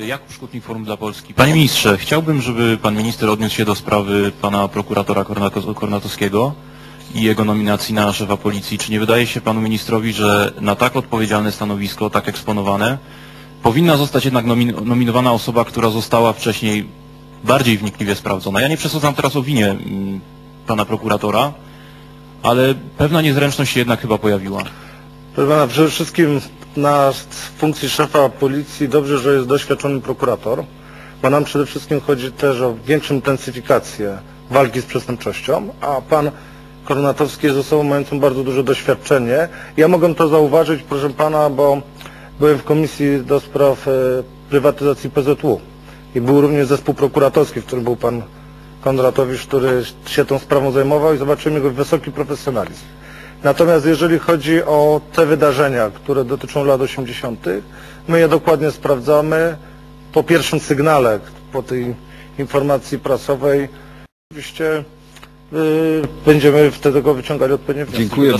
Jakub Szkutnik, Forum dla Polski. Panie ministrze, chciałbym, żeby pan minister odniósł się do sprawy pana prokuratora Kornato- Kornatowskiego i jego nominacji na szefa policji. Czy nie wydaje się panu ministrowi, że na tak odpowiedzialne stanowisko, tak eksponowane, powinna zostać jednak nomin- nominowana osoba, która została wcześniej bardziej wnikliwie sprawdzona? Ja nie przesadzam teraz o winie mm, pana prokuratora, ale pewna niezręczność się jednak chyba pojawiła. Proszę pana, przede wszystkim na funkcji szefa policji dobrze, że jest doświadczony prokurator, bo nam przede wszystkim chodzi też o większą intensyfikację walki z przestępczością, a pan Kornatowski jest osobą mającą bardzo duże doświadczenie. Ja mogę to zauważyć, proszę pana, bo byłem w komisji do spraw e, prywatyzacji PZU i był również zespół prokuratorski, w którym był pan Kondratowicz, który się tą sprawą zajmował i zobaczyłem jego wysoki profesjonalizm. Natomiast jeżeli chodzi o te wydarzenia, które dotyczą lat 80., my je dokładnie sprawdzamy. Po pierwszym sygnale, po tej informacji prasowej, oczywiście yy, będziemy wtedy go wyciągali odpowiednie wnioski. Dziękuję